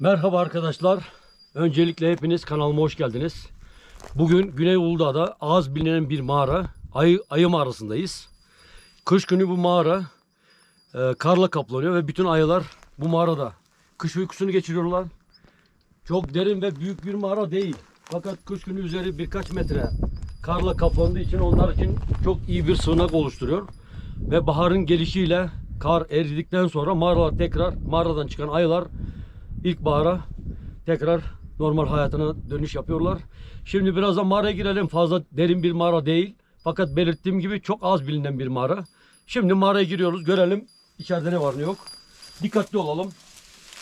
Merhaba arkadaşlar. Öncelikle hepiniz kanalıma hoş geldiniz. Bugün Güney Uludağ'da az bilinen bir mağara, ayı, ayı mağarasındayız. Kış günü bu mağara e, karla kaplanıyor ve bütün ayılar bu mağarada kış uykusunu geçiriyorlar. Çok derin ve büyük bir mağara değil. Fakat kış günü üzeri birkaç metre karla kaplandığı için onlar için çok iyi bir sığınak oluşturuyor. Ve baharın gelişiyle kar eridikten sonra mağaralar tekrar mağaradan çıkan ayılar ilkbahara tekrar normal hayatına dönüş yapıyorlar. Şimdi birazdan mağaraya girelim. Fazla derin bir mağara değil. Fakat belirttiğim gibi çok az bilinen bir mağara. Şimdi mağaraya giriyoruz. Görelim içeride ne var ne yok. Dikkatli olalım.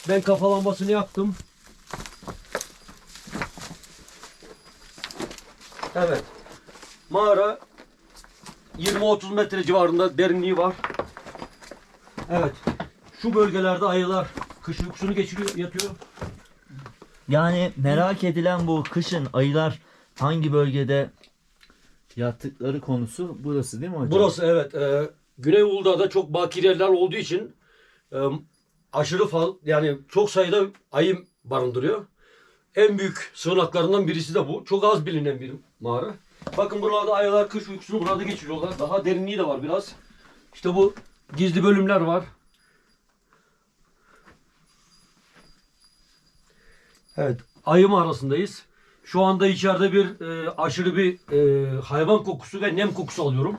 Ben kafa yaktım. Evet. Mağara 20-30 metre civarında derinliği var. Evet. Şu bölgelerde ayılar kış uykusunu geçiriyor, yatıyor. Yani merak edilen bu kışın ayılar hangi bölgede yattıkları konusu burası değil mi hocam? Burası evet. E, Güney Uludağ'da çok bakir yerler olduğu için e, aşırı fal yani çok sayıda ayı barındırıyor. En büyük sığınaklarından birisi de bu. Çok az bilinen bir mağara. Bakın buralarda ayılar kış uykusunu burada geçiriyorlar. Daha derinliği de var biraz. İşte bu gizli bölümler var. Evet, ayı mağarasındayız. Şu anda içeride bir e, aşırı bir e, hayvan kokusu ve nem kokusu alıyorum.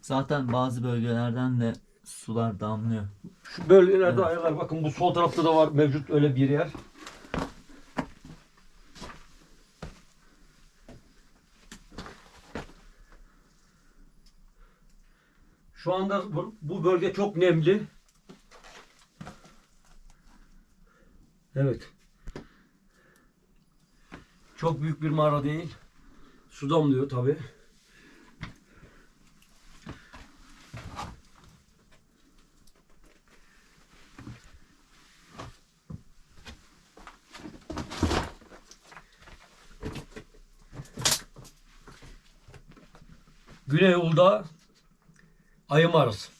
Zaten bazı bölgelerden de sular damlıyor. Şu bölgelerde Evet. ayılar bakın bu sol tarafta da var mevcut öyle bir yer. Şu anda bu bölge çok nemli. Evet. Çok büyük bir mağara değil. Su damlıyor tabi. Güney Uludağ ayı mağarası.